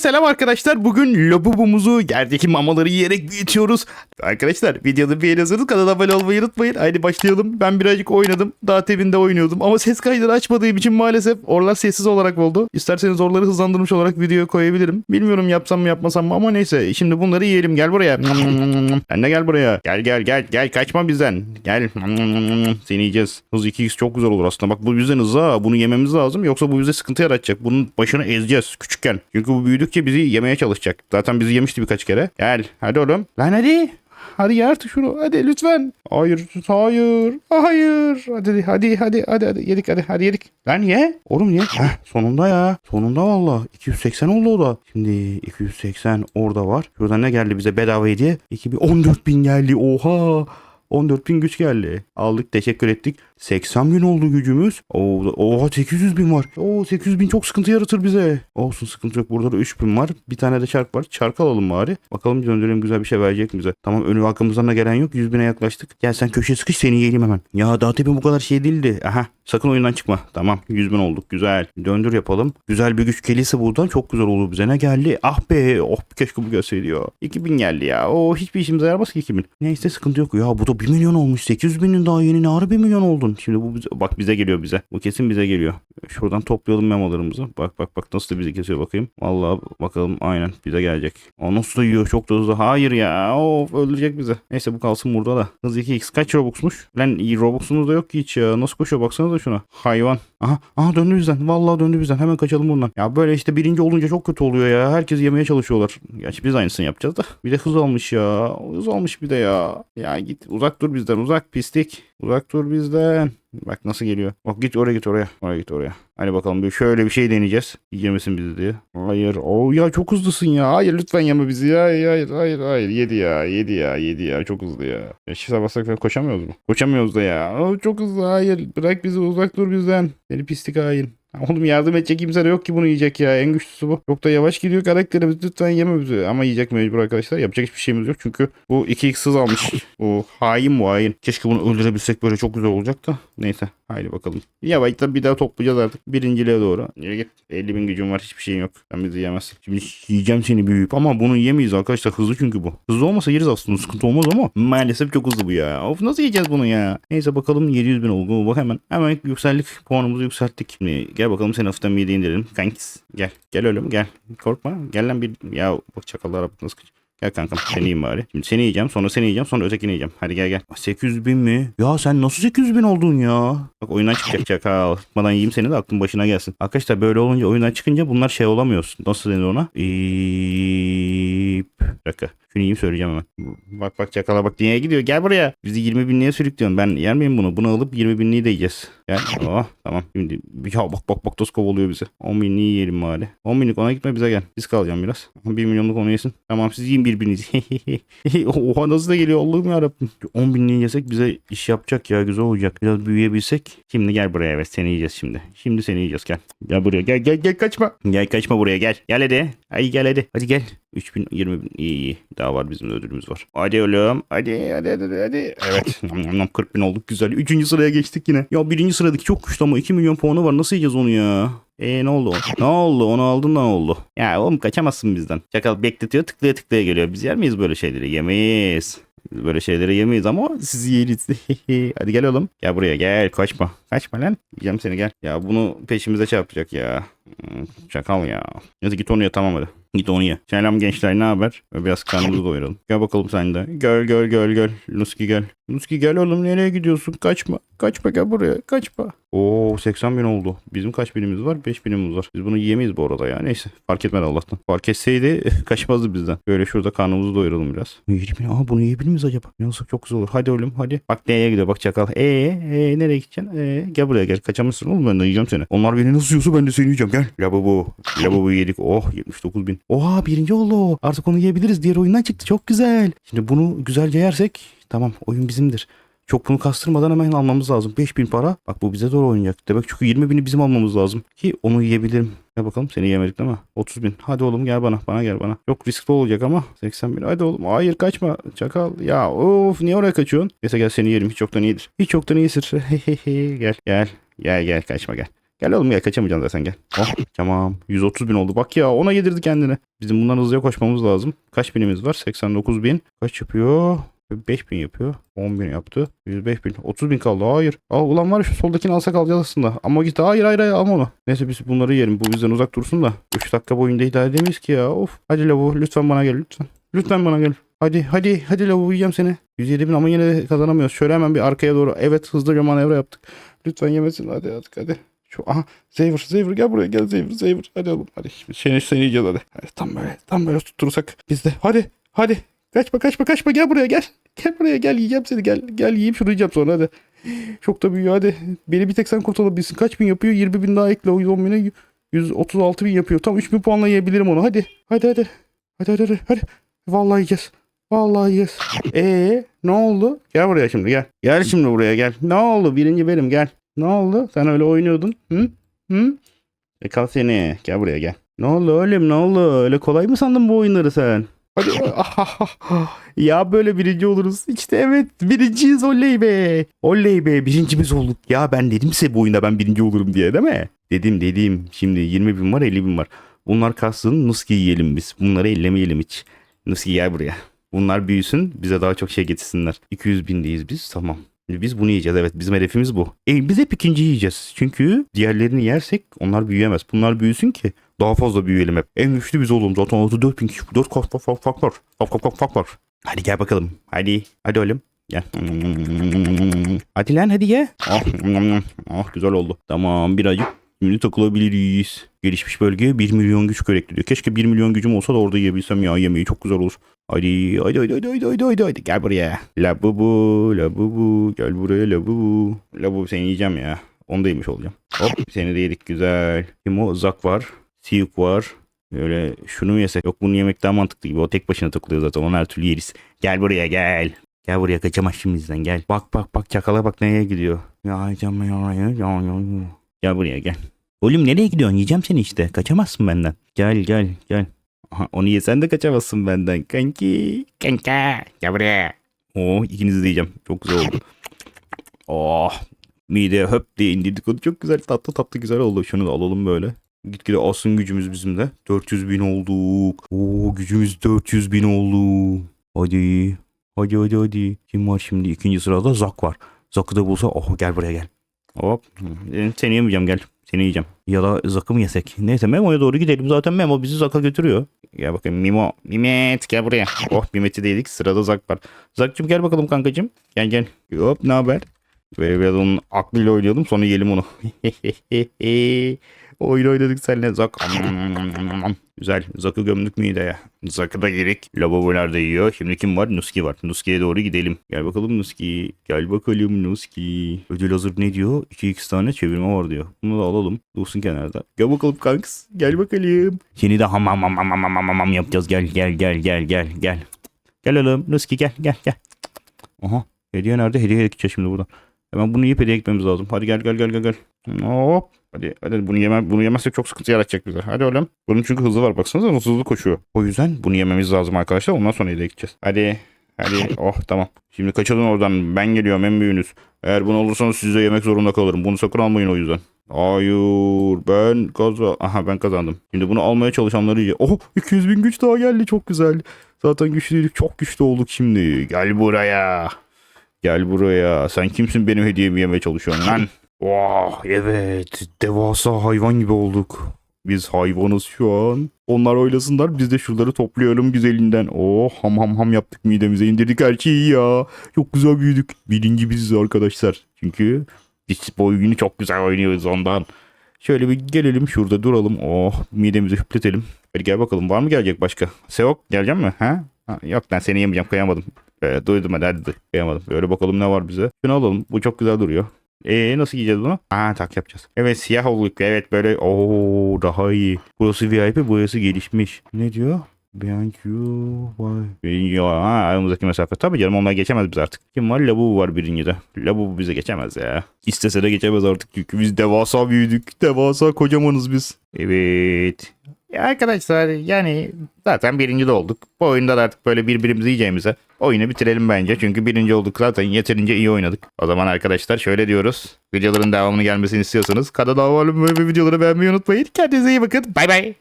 selam arkadaşlar. Bugün lobubumuzu yerdeki mamaları yiyerek büyütüyoruz. Arkadaşlar videoda beğeniyorsanız kanala abone olmayı unutmayın. Haydi başlayalım. Ben birazcık oynadım. Daha tebinde oynuyordum. Ama ses kaydını açmadığım için maalesef oralar sessiz olarak oldu. İsterseniz oraları hızlandırmış olarak videoya koyabilirim. Bilmiyorum yapsam mı yapmasam mı ama neyse. Şimdi bunları yiyelim. Gel buraya. Sen de gel buraya. Gel gel gel. Gel kaçma bizden. Gel. Seni yiyeceğiz. Hız 2x çok güzel olur aslında. Bak bu bizden hız ha. Bunu yememiz lazım. Yoksa bu bize sıkıntı yaratacak. Bunun başını ezeceğiz küçükken. Çünkü bu büyüdükçe bizi yemeye çalışacak. Zaten bizi yemişti birkaç kere. Gel. Hadi oğlum. Lan hadi. Hadi ye artık şunu. Hadi lütfen. Hayır. Hayır. Hayır. Hadi hadi hadi hadi hadi yedik hadi hadi yedik. Lan ye. Oğlum ye. Heh, sonunda ya. Sonunda valla. 280 oldu o da. Şimdi 280 orada var. Şuradan ne geldi bize bedava hediye? 2000 14 bin geldi. Oha. 14 bin güç geldi. Aldık teşekkür ettik. 80 bin oldu gücümüz. Oo, oha 800 bin var. Oo 800 bin çok sıkıntı yaratır bize. Olsun sıkıntı yok. Burada da 3 bin var. Bir tane de çark var. Çark alalım bari. Bakalım döndürelim güzel bir şey verecek bize. Tamam önü arkamızdan da gelen yok. 100 bine yaklaştık. Gel sen köşeye sıkış seni yiyelim hemen. Ya daha tepe bu kadar şey değildi. Aha sakın oyundan çıkma. Tamam 100 bin olduk. Güzel. Döndür yapalım. Güzel bir güç gelirse buradan çok güzel olur bize. Ne geldi? Ah be. Oh keşke bu gelseydi ya. 2000 geldi ya. O hiçbir işimize yaramaz ki 2000. Neyse sıkıntı yok. Ya bu da 1 milyon olmuş. 800 binin daha yeni ne ara 1 milyon oldun. Şimdi bu bize, bak bize geliyor bize. Bu kesin bize geliyor. Şuradan toplayalım memolarımızı. Bak bak bak nasıl da bizi kesiyor bakayım. Vallahi bakalım aynen bize gelecek. O nasıl da yiyor çok da hızlı. Hayır ya. Of öldürecek bize. Neyse bu kalsın burada da. Hız 2x kaç Robux'muş? Lan Robux'umuz da yok ki hiç ya. Nasıl koşuyor baksanıza şuna. Hayvan. Aha, aha döndü bizden. Vallahi döndü bizden. Hemen kaçalım bundan. Ya böyle işte birinci olunca çok kötü oluyor ya. Herkes yemeye çalışıyorlar. Gerçi biz aynısını yapacağız da. Bir de hız almış ya. Hız almış bir de ya. Ya git uzak dur bizden uzak pislik. Uzak dur bizden. Bak nasıl geliyor. Bak git oraya git oraya. Oraya git oraya. Hadi bakalım bir şöyle bir şey deneyeceğiz. Yemesin bizi diye. Hayır. Oo ya çok hızlısın ya. Hayır lütfen yeme bizi ya. Hayır hayır hayır. Yedi ya. Yedi ya. Yedi ya. Çok hızlı ya. ya şişe bassak koşamıyoruz mu? Koşamıyoruz da ya. Oo, çok hızlı. Hayır. Bırak bizi uzak dur bizden. Seni pislik hain. Oğlum yardım edecek kimse de yok ki bunu yiyecek ya. En güçlüsü bu. Çok da yavaş gidiyor karakterimiz. Lütfen yeme bizi. Ama yiyecek mecbur arkadaşlar. Yapacak hiçbir şeyimiz yok. Çünkü bu 2x hız almış. o hain bu hain. Keşke bunu öldürebilsek böyle çok güzel olacak da. Neyse. Haydi bakalım. Yavaş tabi bir daha toplayacağız artık. Birinciliğe doğru. Yürü git. 50 bin gücüm var. Hiçbir şeyin yok. Sen bizi yemezsin. Şimdi yiyeceğim seni büyüyüp ama bunu yemeyiz arkadaşlar. Hızlı çünkü bu. Hızlı olmasa yeriz aslında. Sıkıntı olmaz ama maalesef çok hızlı bu ya. Of nasıl yiyeceğiz bunu ya? Neyse bakalım 700 bin oldu. Bak hemen. Hemen yükseldik. Puanımızı yükselttik. Şimdi gel bakalım seni hafiften mideye indirelim. Kankis. Gel. Gel oğlum gel. Korkma. Gel lan bir. Ya bak çakallara bak nasıl kaçıyor. Gel kankam seni yiyeyim bari. Şimdi seni yiyeceğim sonra seni yiyeceğim sonra ötekini yiyeceğim. Hadi gel gel. 800 bin mi? Ya sen nasıl 800 bin oldun ya? Bak oyundan çıkacak çakal. Tutmadan yiyeyim seni de aklın başına gelsin. Arkadaşlar böyle olunca oyundan çıkınca bunlar şey olamıyorsun. Nasıl denir ona? İp. Dakika. Yiyeyim söyleyeceğim hemen. Bak bak çakala bak dünyaya gidiyor. Gel buraya. Bizi 20 binliğe sürüklüyorsun. Ben yer miyim bunu? Bunu alıp 20 binliği de yiyeceğiz. Gel. Oh tamam. Şimdi ya bak bak bak nasıl kovalıyor bizi. 10 binliği yiyelim bari. 10 binlik ona gitme bize gel. Biz kalacağım biraz. 1 milyonluk onu yesin. Tamam siz yiyin birbirinizi. Oha nasıl da geliyor Allah'ım yarabbim. 10 binliği yesek bize iş yapacak ya güzel olacak. Biraz büyüyebilsek. Şimdi gel buraya evet seni yiyeceğiz şimdi. Şimdi seni yiyeceğiz gel. Gel buraya gel gel gel kaçma. Gel kaçma buraya gel. Gel hadi. Hadi gel hadi. Hadi gel. 3000 20 bin iyi iyi. Daha var bizim ödülümüz var. Hadi oğlum. Hadi hadi hadi hadi. Evet. 40 bin olduk güzel. Üçüncü sıraya geçtik yine. Ya birinci sıradaki çok güçlü ama 2 milyon puanı var. Nasıl yiyeceğiz onu ya? Eee ne oldu? Ne oldu? Onu aldın da ne oldu? Ya oğlum kaçamazsın bizden. Çakal bekletiyor tıklaya tıklaya geliyor. Biz yer miyiz böyle şeyleri? Yemeyiz. Biz böyle şeyleri yemeyiz ama siz yeriz. Hadi gel oğlum. Gel buraya gel kaçma. Kaçma lan. Yiyeceğim seni gel. Ya bunu peşimize çarpacak ya. Hmm, Çakal ya. Neyse git onu ye tamam hadi. Git onu ye. Selam gençler ne haber? Biraz karnımızı doyuralım. Gel bakalım sen de. Gel gel gel gel. Nuski gel. Nuski gel oğlum nereye gidiyorsun? Kaçma. Kaçma gel buraya. Kaçma. Oo 80 bin oldu. Bizim kaç binimiz var? 5 binimiz var. Biz bunu yiyemeyiz bu arada ya. Neyse. Fark etmedi Allah'tan. Fark etseydi kaçmazdı bizden. Böyle şurada karnımızı doyuralım biraz. Yiyelim ya. Aa bunu yiyebilir miyiz acaba? Nasıl çok güzel olur. Hadi oğlum hadi. Bak neye gidiyor bak çakal. Eee ee, nereye gideceksin? Ee, gel buraya gel. Kaçamazsın oğlum ben de yiyeceğim seni. Onlar beni nasıl yiyorsa ben de seni yiyeceğim. Gel. Labubu. Labubu yedik. Oh 79 bin. Oha birinci oldu. Artık onu yiyebiliriz. Diğer oyundan çıktı. Çok güzel. Şimdi bunu güzelce yersek tamam oyun bizimdir. Çok bunu kastırmadan hemen almamız lazım. 5000 para. Bak bu bize doğru oynayacak. Demek çünkü 20 bini bizim almamız lazım. Ki onu yiyebilirim. Gel bakalım seni yemedik değil mi? 30 bin. Hadi oğlum gel bana. Bana gel bana. Çok riskli olacak ama. 80 bin. Hadi oğlum. Hayır kaçma. Çakal. Ya of niye oraya kaçıyorsun? Neyse gel seni yerim. Hiç yoktan iyidir. Hiç yoktan iyidir. gel gel. Gel gel kaçma gel. Gel oğlum gel kaçamayacaksın zaten gel. Oh tamam 130 bin oldu. Bak ya ona yedirdi kendini. Bizim bundan hızlıya koşmamız lazım. Kaç binimiz var? 89 bin. Kaç yapıyor? 5 bin yapıyor. 10 bin yaptı. 105 bin. 30 bin kaldı. Hayır. Al ulan var şu soldakini alsak alacağız aslında. Ama git. Hayır hayır hayır alma onu. Neyse biz bunları yiyelim. Bu bizden uzak dursun da. 3 dakika boyunca idare edemeyiz ki ya. Of. Hadi lavu lütfen bana gel lütfen. Lütfen bana gel. Hadi hadi hadi lavu yiyeceğim seni. 107 bin ama yine de kazanamıyoruz. Şöyle hemen bir arkaya doğru. Evet hızlıca manevra yaptık. Lütfen yemesin hadi hadi hadi. Şu aha Zeyver Zeyver gel buraya gel Zeyver Zeyver. Hadi oğlum hadi. Seni seni yiyeceğiz hadi. hadi. Tam böyle tam böyle tutturursak biz de. Hadi hadi. Kaçma kaçma kaçma gel buraya gel. Gel buraya gel yiyeceğim seni gel. Gel yiyeyim şunu yiyeceğim sonra hadi. Çok da büyüyor hadi. Beni bir tek sen kurtarabilsin. Kaç bin yapıyor? 20 bin daha ekle. O 110 bine 136 bin yapıyor. Tam 3 bin puanla yiyebilirim onu. Hadi. Hadi hadi. Hadi hadi hadi. hadi. Vallahi yiyeceğiz. Vallahi yiyeceğiz. Ee ne oldu? Gel buraya şimdi gel. Gel şimdi buraya gel. Ne oldu? Birinci benim gel. Ne oldu? Sen öyle oynuyordun. Hı? Hı? E kal seni. Gel buraya gel. Ne oldu oğlum ne oldu? Öyle kolay mı sandın bu oyunları sen? Hadi. ya böyle birinci oluruz. İşte evet birinciyiz oley be. Oley be birincimiz olduk. Ya ben dedim size bu oyunda ben birinci olurum diye değil mi? Dedim dedim. Şimdi 20 bin var 50 bin var. Bunlar kalsın Nuski yiyelim biz. Bunları ellemeyelim hiç. Nuski gel buraya. Bunlar büyüsün bize daha çok şey getirsinler. 200 bindeyiz biz tamam. Biz bunu yiyeceğiz evet bizim hedefimiz bu. E, biz hep ikinci yiyeceğiz. Çünkü diğerlerini yersek onlar büyüyemez. Bunlar büyüsün ki daha fazla büyüyelim hep. En güçlü biz olalım zaten 34 bin kişi. 4 fark fark fark fark var. Fark fark fark var. Hadi gel bakalım. Hadi. Hadi oğlum. Gel. Hadi lan hadi ye. Ah, ah güzel oldu. Tamam birazcık Şimdi takılabiliriz. Gelişmiş bölgeye 1 milyon güç gerektiriyor. Keşke 1 milyon gücüm olsa da orada yiyebilsem ya yemeği çok güzel olur. Hadi hadi hadi hadi hadi hadi hadi, hadi. gel buraya. La bu bu la bu bu gel buraya la bu bu. La bu seni yiyeceğim ya. Onu da yemiş olacağım. Hop seni de yedik güzel. Kim o? Zak var. Siyuk var. Böyle şunu mu yesek? Yok bunu yemek daha mantıklı gibi. O tek başına takılıyor zaten. Onu her türlü yeriz. Gel buraya gel. Gel buraya kaçamaz şimdi bizden gel. Bak bak bak çakala bak nereye gidiyor. Ya canım ya ya ya ya. Gel buraya gel. Oğlum nereye gidiyorsun? Yiyeceğim seni işte. Kaçamazsın benden. Gel gel gel. Aha, onu yesen de kaçamazsın benden. Kanki. Kanka. Gel buraya. Oo ikinizi de yiyeceğim. Çok güzel oldu. Oh. Mide höp diye indirdik onu. Çok güzel tatlı tatlı güzel oldu. Şunu da alalım böyle. Gitgide alsın gücümüz bizim de. 400 bin olduk. Oo gücümüz 400 bin oldu. Hadi. Hadi hadi hadi. Kim var şimdi? İkinci sırada Zak var. Zak'ı da bulsa oh gel buraya gel. Hop. Ee, Seni yemeyeceğim gel. Seni yiyeceğim. Ya da Zak'ı mı yesek? Neyse Memo'ya doğru gidelim. Zaten Memo bizi Zak'a götürüyor. Gel bakayım Mimo. Mimet gel buraya. Oh Mimet'i de yedik. Sırada Zak var. Zak'cığım gel bakalım kankacığım. Gel gel. Hop ne haber? Böyle biraz onun aklıyla oynayalım sonra yiyelim onu. Oyun oynadık seninle Zak. Güzel. Zak'ı gömdük mideye. Zak'ı da yedik. Lavabolar da yiyor. Şimdi kim var? Nuski var. Nuski'ye doğru gidelim. Gel bakalım Nuski. Gel bakalım Nuski. Ödül hazır ne diyor? 2x tane çevirme var diyor. Bunu da alalım. Dursun kenarda. Gel bakalım kanks. Gel bakalım. Yeni de ham ham ham ham ham ham ham yapacağız. Gel gel gel gel gel gel. Gel oğlum. Nuski gel gel gel. Aha. Hediye nerede? Hediye gideceğiz şimdi buradan. Hemen bunu yiyip hediye gitmemiz lazım. Hadi gel gel gel gel gel. Hop. Hadi hadi bunu yemem bunu yemezsek çok sıkıntı yaratacak bize. Hadi oğlum. Bunun çünkü hızı var. Baksanıza nasıl hızlı koşuyor. O yüzden bunu yememiz lazım arkadaşlar. Ondan sonra hediye gideceğiz. Hadi. Hadi. Oh tamam. Şimdi kaçalım oradan. Ben geliyorum en büyüğünüz. Eğer bunu olursanız size yemek zorunda kalırım. Bunu sakın almayın o yüzden. Hayır ben kazan... Aha ben kazandım. Şimdi bunu almaya çalışanları yiye. Oh 200 bin güç daha geldi çok güzel. Zaten güçlüydük çok güçlü olduk şimdi. Gel buraya. Gel buraya. Sen kimsin benim hediyemi yemeye çalışıyorsun lan? Oh evet. Devasa hayvan gibi olduk. Biz hayvanız şu an. Onlar oylasınlar biz de şuraları toplayalım güzelinden. Oh ham ham ham yaptık midemize indirdik her şeyi ya. Çok güzel büyüdük. Birinci biziz arkadaşlar. Çünkü biz bu oyunu çok güzel oynuyoruz ondan. Şöyle bir gelelim şurada duralım. Oh midemizi hüpletelim. Hadi gel bakalım var mı gelecek başka? Sevok gelecek mi? Ha? ha yok ben seni yemeyeceğim kıyamadım. Ee, duydum hadi hadi kıyamadım. Böyle bakalım ne var bize. Şunu alalım. Bu çok güzel duruyor. Ee nasıl giyeceğiz bunu? Aa tak yapacağız. Evet siyah olduk. Evet böyle ooo daha iyi. Burası VIP burası gelişmiş. Ne diyor? Behind you why? Ya ha, aramızdaki mesafe. Tabii canım onlar geçemez biz artık. Kim var? Labu var birincide. Labu bize geçemez ya. İstese de geçemez artık çünkü biz devasa büyüdük. Devasa kocamanız biz. Evet. Ya arkadaşlar yani zaten birinci de olduk. Bu oyunda da artık böyle birbirimizi yiyeceğimize oyunu bitirelim bence. Çünkü birinci olduk zaten yeterince iyi oynadık. O zaman arkadaşlar şöyle diyoruz. Videoların devamını gelmesini istiyorsanız kanala abone olmayı ve videoları beğenmeyi unutmayın. Kendinize iyi bakın. Bay bay.